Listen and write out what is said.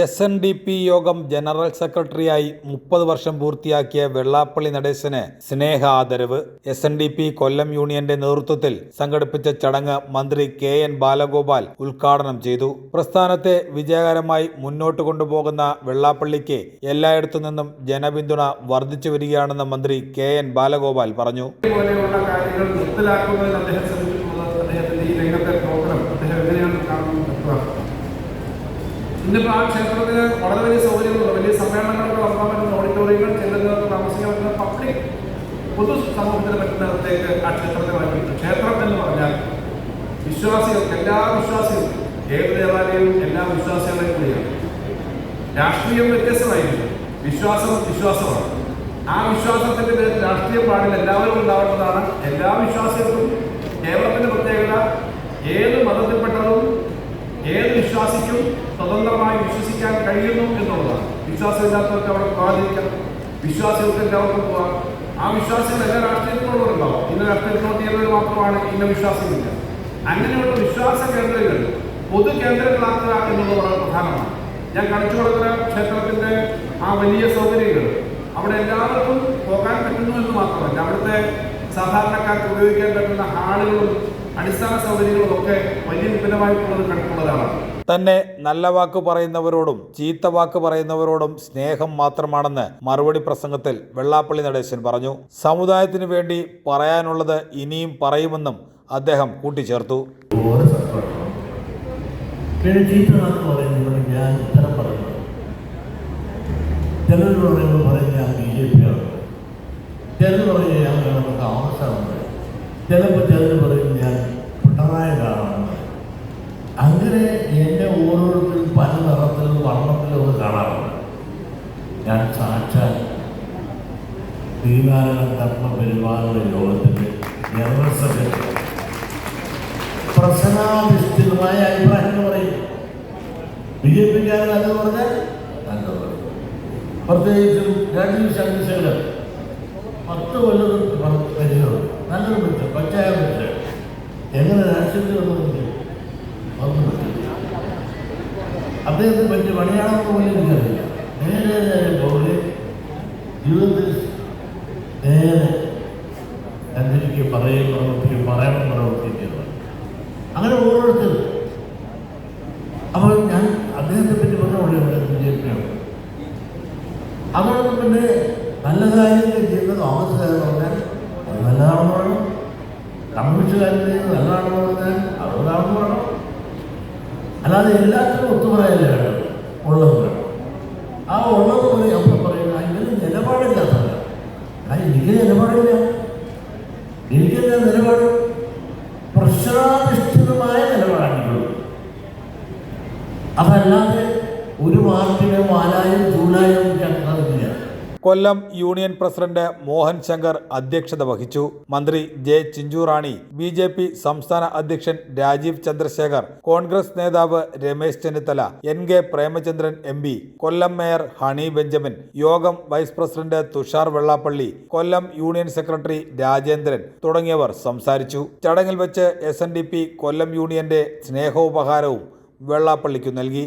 S N D P യോഗം general സെക്രട്ടറിയായി മുപ്പത് വർഷം പൂർത്തിയാക്കിയ വെള്ളാപ്പള്ളി നടേശന് സ്നേഹ ആദരവ്. S N D P Kollam യൂണിയന്റെ നേതൃത്വത്തിൽ സംഘടിപ്പിച്ച ചടങ്ങ് മന്ത്രി കെ എൻ ബാലഗോപാൽ ഉദ്ഘാടനം ചെയ്തു. പ്രസ്ഥാനത്തെ വിജയകരമായി മുന്നോട്ട് കൊണ്ടുപോകുന്ന വെള്ളാപ്പള്ളിക്ക് എല്ലായിടത്തു നിന്നും ജനപിന്തുണ വർദ്ധിച്ചു വരികയാണെന്ന് മന്ത്രി കെ എൻ ബാലഗോപാൽ പറഞ്ഞു. ഇന്നിപ്പോൾ ആ ക്ഷേത്രത്തിന് വളരെ വലിയ സൗകര്യങ്ങളുണ്ട്. വലിയ സമ്മേളനങ്ങളൊക്കെ നടത്താൻ പറ്റുന്ന ഓഡിറ്റോറിയങ്ങൾ ചെല്ലുന്നവർക്ക് താമസിക്കാൻ പറ്റുന്ന പബ്ലിക് പൊതു സമൂഹത്തിന് പറ്റുന്നിടത്തേക്ക് ആ ക്ഷേത്രത്തെ മാറ്റിയിട്ടുണ്ട് ക്ഷേത്രം എന്ന് പറഞ്ഞാൽ വിശ്വാസികൾക്ക് എല്ലാ വിശ്വാസികളും ഏത് ദേവാലയവും എല്ലാ വിശ്വാസികളെയും കൂടിയാണ്. രാഷ്ട്രീയം വ്യത്യസ്തമായിരിക്കും. വിശ്വാസം വിശ്വാസമാണ്. ആ വിശ്വാസത്തിന്റെ പേരിൽ രാഷ്ട്രീയം പാടില്ല എല്ലാവരും ഉണ്ടാവേണ്ടതാണ് എല്ലാ വിശ്വാസികൾക്കും വിശ്വാസമില്ലാത്തവർക്ക് അവിടെ പോകാതിരിക്കാം വിശ്വാസികൾക്ക് എല്ലാവർക്കും പോകാം ആ വിശ്വാസികൾ എല്ലാ രാഷ്ട്രീയത്തിലുള്ളവരുണ്ടാവും ഇന്ന രാഷ്ട്രീയത്തിലോട്ട് ചെയ്യുന്നവർ മാത്രമാണ് ഇന്ന വിശ്വാസമില്ല അങ്ങനെയുള്ള വിശ്വാസ കേന്ദ്രങ്ങൾ പൊതു കേന്ദ്രങ്ങളാക്കുക എന്നുള്ളത് വളരെ പ്രധാനമാണ്. ഞാൻ കണിച്ചുകൊടുക്കുന്ന ക്ഷേത്രത്തിന്റെ ആ വലിയ സൗകര്യങ്ങൾ അവിടെ എല്ലാവർക്കും പോകാൻ പറ്റുന്നു എന്ന് മാത്രമല്ല അവിടുത്തെ സാധാരണക്കാർക്ക് ഉപയോഗിക്കാൻ പറ്റുന്ന ഹാളുകളും അടിസ്ഥാന സൗകര്യങ്ങളൊക്കെ വലിയ വിപുലമായിട്ടുള്ളത് കിടക്കുന്നതാണ് തന്നെ നല്ല വാക്ക് പറയുന്നവരോടും ചീത്ത വാക്ക് പറയുന്നവരോടും സ്നേഹം മാത്രമാണെന്ന് മറുപടി പ്രസംഗത്തിൽ വെള്ളാപ്പള്ളി നടേശൻ പറഞ്ഞു. സമുദായത്തിനു വേണ്ടി പറയാനുള്ളത് ഇനിയും പറയുമെന്നും അദ്ദേഹം കൂട്ടിച്ചേർത്തു. പറയുന്നത് ഞാൻ ബി ജെ ചിലർ നമുക്ക് ചിലപ്പോൾ ചിലർ പറയും ഞാൻ പിണറായി കാണാമെന്ന് അങ്ങനെ എന്നെ ഓരോരുത്തരും പല നിറത്തിലും വർണത്തിലും ഒക്കെ കാണാറുണ്ട് ഞാൻ സാക്ഷാൽ ശ്രീനാരായണ ധർമ്മ പെരുമാറുള്ള യോഗത്തിന്റെ ജനറൽ സെക്രട്ടറി പ്രശ്നാധിഷ്ഠിതമായ അഭിപ്രായങ്ങൾ പറയും. ബി ജെ പിക്കാരൻ നല്ലത് പറഞ്ഞാൽ നല്ലത് പറയും. പ്രത്യേകിച്ചും രണ്ട് ചന്ദ്രശേഖരൻ പത്ത് കൊല്ലം പരിചയമുണ്ട്. നല്ലൊരു പറ്റും പച്ചായ പറ്റും എങ്ങനെ രാഷ്ട്രീയത്തിൽ വന്നു ഒന്നും പറ്റില്ല അദ്ദേഹത്തെ പറ്റി പണിയാണെന്ന് പോലും എനിക്കറിയില്ല. നേരെ പോലെ ജീവിതത്തിൽ നേരെ എന്തെനിക്ക് പറയും പ്രവർത്തിക്കും പറയണം പ്രവർത്തിക്കുന്നത് അങ്ങനെ ഓരോരുത്തർ. അപ്പോൾ ഞാൻ അദ്ദേഹത്തെ പറ്റി പറഞ്ഞുകൊണ്ടിരുന്നത് ബി ജെ പിയാണ് അതോടൊപ്പം പിന്നെ നല്ല കാര്യങ്ങൾ ചെയ്യുന്ന കോൺഗ്രസ്സുകാരെന്ന് പറഞ്ഞാൽ അത് നല്ലതാണെന്ന് പറയണം. കമ്മ്യൂണിസ്റ്റുകാരൻ ചെയ്യുന്നത് നല്ലതാണെന്ന് പറഞ്ഞാൽ അത് നല്ലതാണെന്ന് പറയണം. അല്ലാതെ എല്ലാത്തിനും ഒത്തുപറയല്ലേ വേണം ഉള്ളത്. വേണം ആ ഉള്ളത് പറയും അപ്പം പറയുന്നത് അതിന് നിലപാടില്ലാത്തല്ല ആ എനിക്ക് നിലപാടില്ല. എനിക്കെന്താ നിലപാട്? പ്രശ്നാധിഷ്ഠിതമായ നിലപാടാണുള്ളത് അതല്ലാതെ ഒരു പാർട്ടിയുടെ വാലായും ചക്രമില്ല കൊല്ലം യൂണിയൻ പ്രസിഡന്റ് മോഹൻ ശങ്കർ അധ്യക്ഷത വഹിച്ചു. മന്ത്രി J Chinchurani B J P സംസ്ഥാന അധ്യക്ഷൻ രാജീവ് ചന്ദ്രശേഖർ കോൺഗ്രസ് നേതാവ് Ramesh Chennithala N K Premachandran M P Kollam mayor Honey Benjamin യോഗം vice president Thushar Vellappally Kollam union secretary Rajendran തുടങ്ങിയവർ സംസാരിച്ചു. ചടങ്ങിൽ വെച്ച് എസ് കൊല്ലം യൂണിയന്റെ സ്നേഹോപഹാരവും വെള്ളാപ്പള്ളിക്കു നൽകി.